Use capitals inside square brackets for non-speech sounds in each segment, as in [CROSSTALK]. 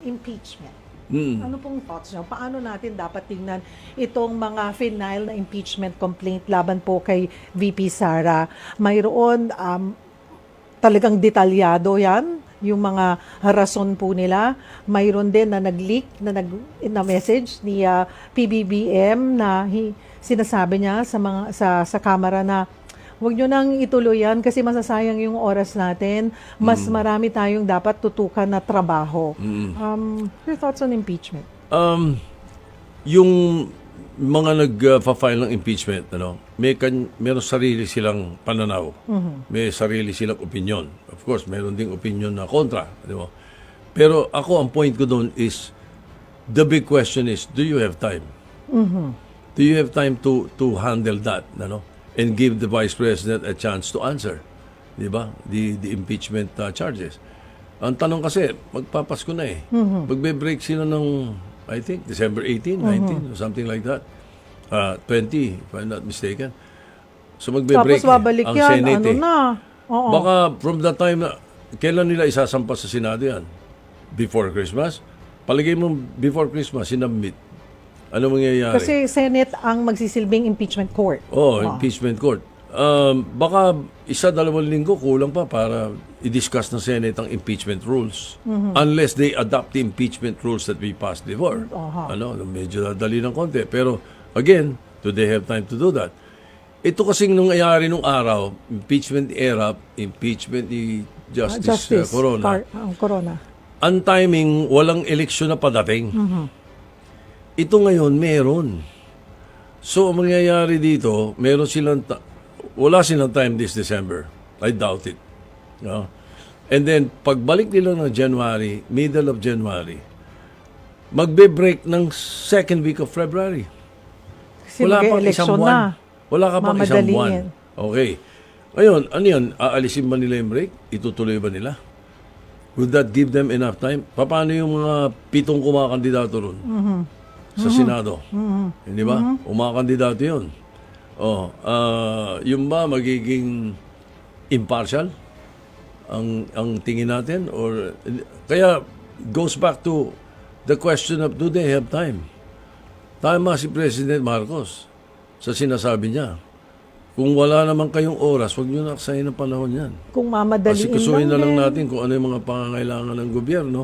impeachment. Mm. Ano pong thoughts nyo? Paano natin dapat tingnan itong mga final na impeachment complaint laban po kay VP Sara? Mayroon um, talagang detalyado yan, yung mga rason po nila. Mayroon din na nag-leak, na, nag, na message ni ah, PBBM na hi- sinasabi niya sa, mga, sa, sa camera na Huwag nyo nang ituloy yan kasi masasayang yung oras natin. Mas marami tayong dapat tutukan na trabaho. Um, your thoughts on impeachment? Um, yung mga nag-file ng impeachment, ano, may kan meron sarili silang pananaw. May sarili silang opinion. Of course, meron ding opinion na kontra, di ba? Pero ako ang point ko doon is the big question is do you have time? Do you have time to to handle that, ano? And give the vice president a chance to answer, 'di ba? The the impeachment uh, charges. Ang tanong kasi, magpapasko na eh. Magbe-break sila ng I think December 18, 19 or something like that. Uh, 20 if I'm not mistaken. So magbe-break Tapos babalik ang yan, Senate ano eh. na. Oo. Baka from the time na kailan nila isasampa sa Senado yan? Before Christmas? Palagay mo before Christmas, sinabmit. Ano mangyayari? Kasi Senate ang magsisilbing impeachment court. Oh, impeachment court. Um, baka isa dalawang linggo kulang pa para i-discuss ng Senate ang impeachment rules. Unless they adopt the impeachment rules that we passed before. Aha. Ano, medyo dadali ng konti. Pero again, do they have time to do that? Ito kasing nung nangyari nung araw, impeachment era, impeachment ni Justice, uh, Justice Corona. Car- ang corona. Ang timing, walang eleksyon na padating. Ito ngayon, meron. So, ang mangyayari dito, meron silang, ta- wala silang time this December. I doubt it. No? And then, pagbalik nila ng January, middle of January, magbe-break ng second week of February. Kasi mag-election na. Wala ka pang isang buwan. Okay. Ngayon, ano yan? Aalisin ba nila yung break? Itutuloy ba nila? Would that give them enough time? Paano yung mga pitong kumakandidato ron? Sa Senado. Hindi ba? Umakandidato yun. Oh, ah, yung ba magiging impartial ang ang tingin natin or kaya goes back to the question of do they have time? Tama si President Marcos sa sinasabi niya. Kung wala naman kayong oras, huwag niyo na aksayin ng panahon yan. Kung mamadaliin Kasi na lang natin kung ano yung mga pangangailangan ng gobyerno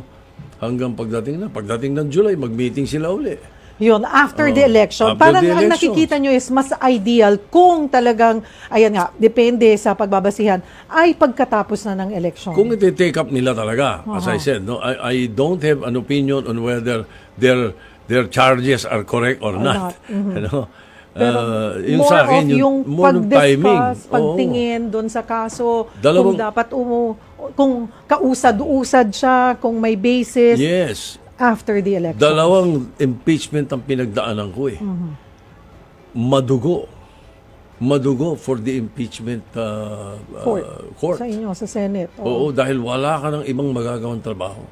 hanggang pagdating na. Pagdating ng July, mag-meeting sila uli. Yun, after the Oh, election. after Parang the ang election. nakikita nyo is mas ideal kung talagang, ayan nga, depende sa pagbabasihan, ay pagkatapos na ng election. Kung iti-take up nila talaga, as I said, no, I, I don't have an opinion on whether their their charges are correct or, not. not. [LAUGHS] Mhm. Ano? Pero Uh, yung more sa akin, of yung, yung pag-discuss, pagtingin doon sa kaso, Dalawang- kung dapat umu, kung kausad-usad siya, kung may basis Yes. After the election. Dalawang impeachment ang pinagdaanan ko eh. Madugo. Madugo for the impeachment uh, uh, court, court. sa inyo, sa Senate. Oo. Oo, dahil wala ka ng ibang magagawang trabaho.